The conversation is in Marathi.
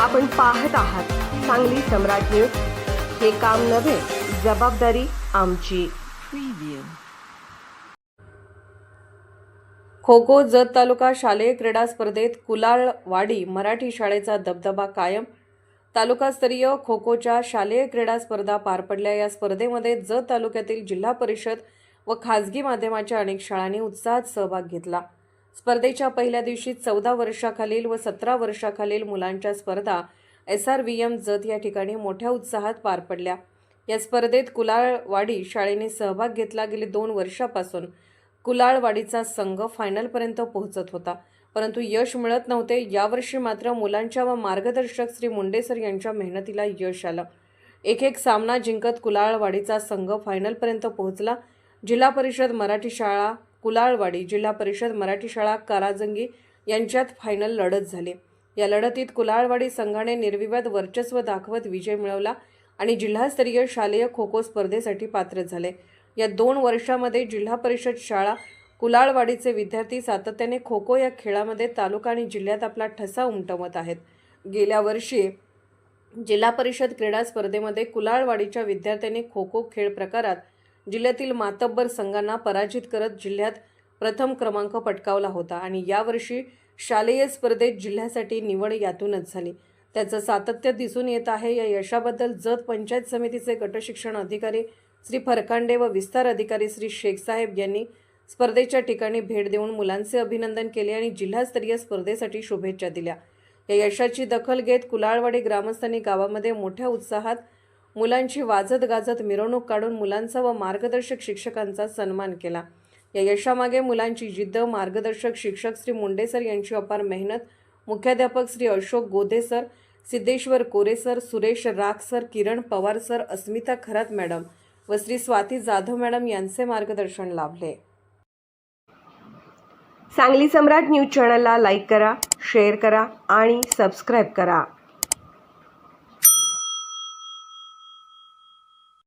आपण पाहत आहात सांगली सम्राट न्यूज. हे काम नव्हे जबाबदारी आमची. खो खो जत तालुका शालेय क्रीडा स्पर्धेत कुलाळवाडी मराठी शाळेचा दबदबा कायम. तालुकास्तरीय खो खोच्या शालेय क्रीडा स्पर्धा पार पडल्या. या स्पर्धेमध्ये जत तालुक्यातील जिल्हा परिषद व खाजगी माध्यमाच्या अनेक शाळांनी उत्साहात सहभाग घेतला. स्पर्धेच्या पहिल्या दिवशी चौदा वर्षाखालील व सतरा वर्षाखालील मुलांच्या स्पर्धा S R V M Jat या ठिकाणी मोठ्या उत्साहात पार पडल्या. या स्पर्धेत कुलाळवाडी शाळेने सहभाग घेतला. गेली दोन वर्षापासून कुलाळवाडीचा संघ फायनलपर्यंत पोहोचत होता. परंतु यश मिळत नव्हते. यावर्षी मात्र मुलांच्या व मार्गदर्शक श्री मुंडेसर यांच्या मेहनतीला यश आलं. एक एक सामना जिंकत कुलाळवाडीचा संघ फायनलपर्यंत पोहोचला. जिल्हा परिषद मराठी शाळा कुलाळवाडी जिल्हा परिषद मराठी शाळा काराजंगी यांच्यात फायनल लढत झाली. या लढतीत कुलाळवाडी संघाने निर्विवाद वर्चस्व दाखवत विजय मिळवला आणि जिल्हास्तरीय शालेय खो खो स्पर्धेसाठी पात्र झाले. या दोन वर्षामध्ये जिल्हा परिषद शाळा कुलाळवाडीचे विद्यार्थी सातत्याने खो खो या खेळामध्ये तालुका आणि जिल्ह्यात आपला ठसा उमटवत आहेत. गेल्या वर्षी जिल्हा परिषद क्रीडा स्पर्धेमध्ये कुलाळवाडीच्या विद्यार्थ्यांनी खो खो खेळ प्रकारात जिल्ह्यातील मातब्बर संघांना पराजित करत जिल्ह्यात प्रथम क्रमांक पटकावला होता आणि यावर्षी शालेय स्पर्धेत जिल्ह्यासाठी निवड यातूनच झाली. त्याचं सातत्य दिसून येत आहे. या यशाबद्दल जत पंचायत समितीचे गटशिक्षण अधिकारी श्री फरकांडे व विस्तार अधिकारी श्री शेखसाहेब यांनी स्पर्धेच्या ठिकाणी भेट देऊन मुलांचे अभिनंदन केले आणि जिल्हास्तरीय स्पर्धेसाठी शुभेच्छा दिल्या. या यशाची दखल घेत कुलाळवाडी ग्रामस्थांनी गावामध्ये मोठ्या उत्साहात मुलांची वाजत गाजत मिरवणूक काढून मुलांचा व मार्गदर्शक शिक्षकांचा सन्मान केला. या यशामागे मुलांची जिद्द मार्गदर्शक शिक्षक श्री मुंडेसर यांची अपार मेहनत मुख्याध्यापक Shri Ashok Godhe sir Siddheshwar Kore sir Suresh Rakh sir Kiran Pawar sir Asmita Kharat madam व श्री स्वाती जाधव मॅडम यांचे मार्गदर्शन लाभले. सांगली सम्राट न्यूज चॅनलला लाईक करा शेअर करा आणि सबस्क्राईब करा.